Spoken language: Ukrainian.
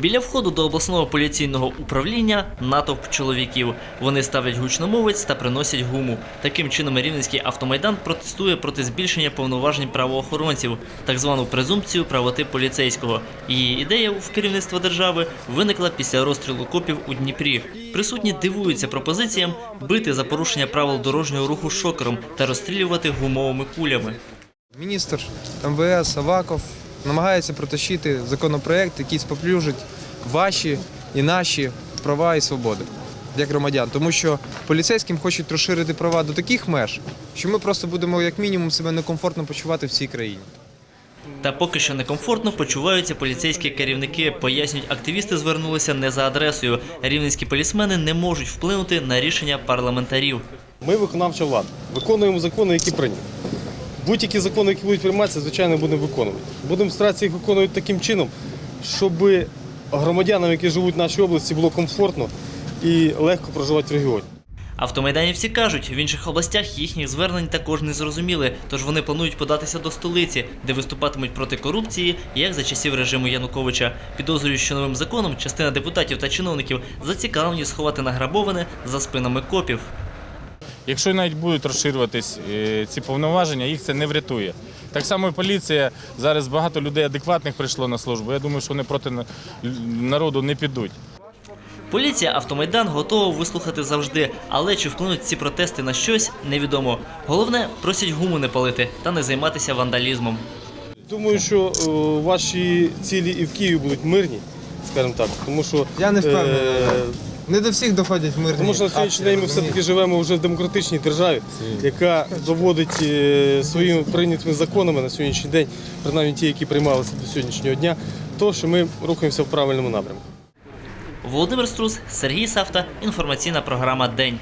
Біля входу до обласного поліційного управління натовп чоловіків. Вони ставлять гучномовець та приносять гуму. Таким чином Рівненський автомайдан протестує проти збільшення повноважень правоохоронців, так звану презумпцію правоти поліцейського. Її ідея в керівництва держави виникла після розстрілу копів у Дніпрі. Присутні дивуються пропозиціям бити за порушення правил дорожнього руху шокером та розстрілювати гумовими кулями. Міністр МВС Аваков намагається протащити законопроект, який споплюжить ваші і наші права і свободи як громадян. Тому що поліцейським хочуть розширити права до таких меж, що ми просто будемо як мінімум себе некомфортно почувати в цій країні. Та поки що некомфортно почуваються поліцейські керівники. Пояснюють, активісти звернулися не за адресою. Рівненські полісмени не можуть вплинути на рішення парламентарів. Ми виконавча влада. Виконуємо закони, які прийняті. Будь-які закони, які будуть прийматися, звичайно, будемо виконувати. Будемо старатися їх виконувати таким чином, щоб громадянам, які живуть в нашій області, було комфортно і легко проживати в регіоні. Автомайданівці кажуть, в інших областях їхніх звернень також не зрозуміли, тож вони планують податися до столиці, де виступатимуть проти корупції, як за часів режиму Януковича. Підозрюють, що новим законом частина депутатів та чиновників зацікавлені сховати награбоване за спинами копів. Якщо навіть будуть розширюватись е, ці повноваження, їх це не врятує. Так само і поліція. Зараз багато людей адекватних прийшло на службу. Я думаю, що вони проти народу не підуть. Поліція Автомайдан готова вислухати завжди, але чи вплинуть ці протести на щось, невідомо. Головне, просять гуму не палити та не займатися вандалізмом. Думаю, що е, ваші цілі і в Києві будуть мирні, скажімо так, тому що Я не впевнений. е, Не до всіх доходять мирні Тому що на сьогоднішній день ми все-таки живемо вже в демократичній державі, яка доводить е, своїми прийнятими законами на сьогоднішній день, принаймні ті, які приймалися до сьогоднішнього дня, то що ми рухаємося в правильному напрямку. Володимир Струс, Сергій Савта, інформаційна програма День.